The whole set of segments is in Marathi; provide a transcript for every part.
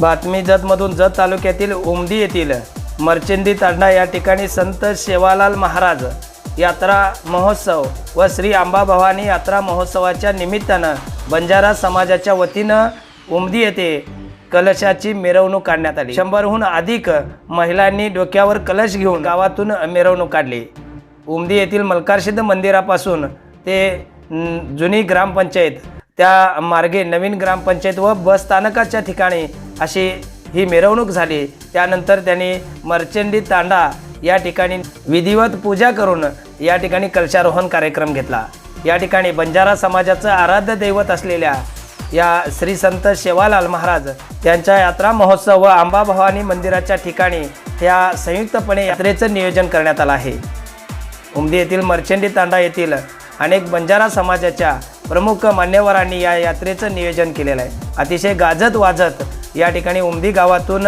बातमी जतमधून जत तालुक्यातील उमदी येथील मर्चंडी तांडा या ठिकाणी संत सेवालाल महाराज यात्रा महोत्सव व श्री आंबा भवानी यात्रा महोत्सवाच्या निमित्तानं बंजारा समाजाच्या वतीनं उमदी येथे कलशाची मिरवणूक काढण्यात आली. शंभरहून अधिक महिलांनी डोक्यावर कलश घेऊन गावातून मिरवणूक काढली. उमदी येथील मलकारसिद्ध मंदिरापासून ते जुनी ग्रामपंचायत त्या मार्गे नवीन ग्रामपंचायत व बस स्थानकाच्या ठिकाणी अशी ही मिरवणूक झाली. त्यानंतर त्यांनी मर्चंडी तांडा या ठिकाणी विधिवत पूजा करून या ठिकाणी कलशारोहण कार्यक्रम घेतला. या ठिकाणी बंजारा समाजाचं आराध्य दैवत असलेल्या या श्री संत शेवालाल महाराज त्यांच्या यात्रा महोत्सव व आंबाभवानी मंदिराच्या ठिकाणी या संयुक्तपणे यात्रेचं नियोजन करण्यात आलं आहे. उमदी येथील मर्चंडी तांडा येथील अनेक बंजारा समाजाच्या प्रमुख मान्यवरांनी या यात्रेचं नियोजन केलेलं आहे. अतिशय गाजत वाजत या ठिकाणी उमदी गावातून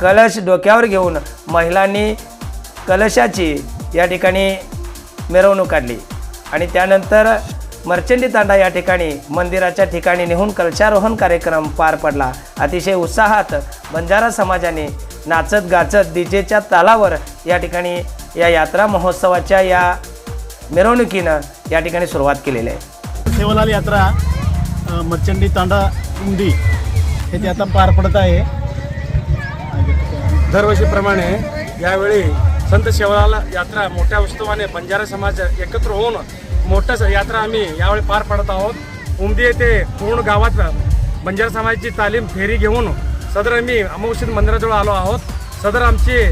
कलश डोक्यावर घेऊन महिलांनी कलशाची या ठिकाणी मिरवणूक काढली. आणि त्यानंतर मर्चंडी तांडा या ठिकाणी मंदिराच्या ठिकाणी नेहून कलशारोहण कार्यक्रम पार पडला. अतिशय उत्साहात बंजारा समाजाने नाचत गाचत डीजेच्या तालावर या ठिकाणी या यात्रा महोत्सवाच्या या मिरवणुकीनं या ठिकाणी सुरुवात केलेली आहे. सेवालाल यात्रा मर्चंडी तांडा उंदी हे ते आता पार पडत आहे. दरवर्षीप्रमाणे यावेळी संत शेवळाला यात्रा मोठ्या उत्सवाने बंजारा समाज एकत्र होऊन मोठा यात्रा आम्ही यावेळी पार पडत आहोत. उमदी येथे पूर्ण गावात बंजारा समाजाची तालीम फेरी घेऊन सदर आम्ही अमोषित मंदिराजवळ आलो आहोत. सदर आमची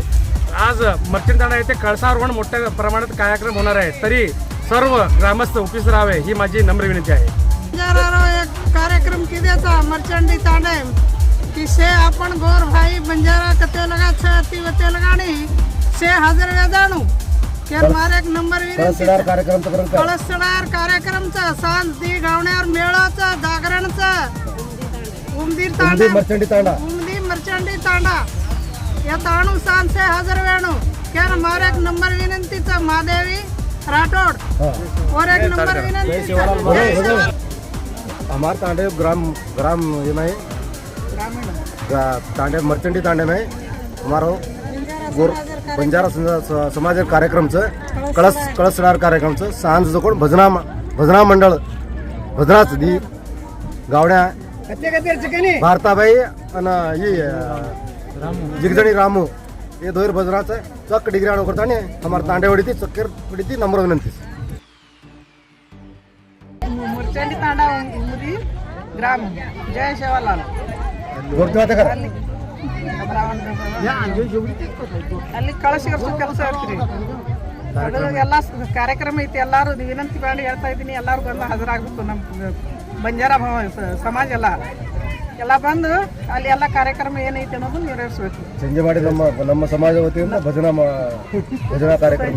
आज मच्छिंदाणा येथे कळसारोहण मोठ्या प्रमाणात कार्यक्रम होणार आहे. तरी सर्व ग्रामस्थ उपस्थित राहावे ही माझी नम्र विनंती आहे. बंजारारो एक कार्यक्रम किद्याचा मर्चंडी तांडे. की से आपण गोर भाई बंजारा कते लगा छ ती वते लगाणी से हजर वेदाणू के मारे एक नंबर विनंती कळसडार कार्यक्रमचा. सांज दी गावण्यावर मेळाचा जागरणचा. उमदीर तांडा. मर्चंडी तांडा. उमदी मर्चंडी तांडा. या ताणू सांज से हजर वेणू के मारे एक नंबर विनंतीचा महादेवी राठोड. और एक नंबर विनंतीचा जय शिवराम. हमारे तांडे ग्राम ग्राम ये में तांडे मर्चंडी तांडे में हमारा गोर बंजारा सम- स- समाज कार्यक्रमचं कळस कळसणार कार्यक्रमचं सांज जो कोण भजना भजना मंडळ भजनाच दी गावड्या। भारताबाई आणि ही अं, जिगजणी रामू हे दोर भजनाचं चक डिग्री आणू करता आणि हमारा तांडेवाडी ती चक्कर ती नंबर विनंती ಗ್ರಾಮ. ಜಯ ಶಿವಲಾಲ್. ಅಲ್ಲಿ ಅಲ್ಲಿ ಕಳಸಿಗರ್ಸೋ ಕೆಲಸ ಇರ್ತೀರಿ ಎಲ್ಲ ಕಾರ್ಯಕ್ರಮ ಐತಿ ಎಲ್ಲಾರು ವಿನಂತಿ ಮಾಡಿ ಹೇಳ್ತಾ ಇದ್ದೀನಿ ಎಲ್ಲಾರು ಬಂದು ಹಾಜರಾಗಬೇಕು ನಮ್ಮ ಬಂಜಾರ ಭವ ಸ- ಸಮಾಜ ಎಲ್ಲ. ಎಲ್ಲ ಬಂದು ಅಲ್ಲಿ ಎಲ್ಲ ಕಾರ್ಯಕ್ರಮ ಏನೈತಿ ಅನ್ನೋದು ನೆರವೇರಿಸ್ಬೇಕು ಸಂಜೆ ಮಾಡಿ ನಮ್ಮ ನಮ್ಮ ಸಮಾಜ ವತಿಯಿಂದ ಭಜನಾ ಮಾ- ಭಜನಾ ಕಾರ್ಯಕ್ರಮ.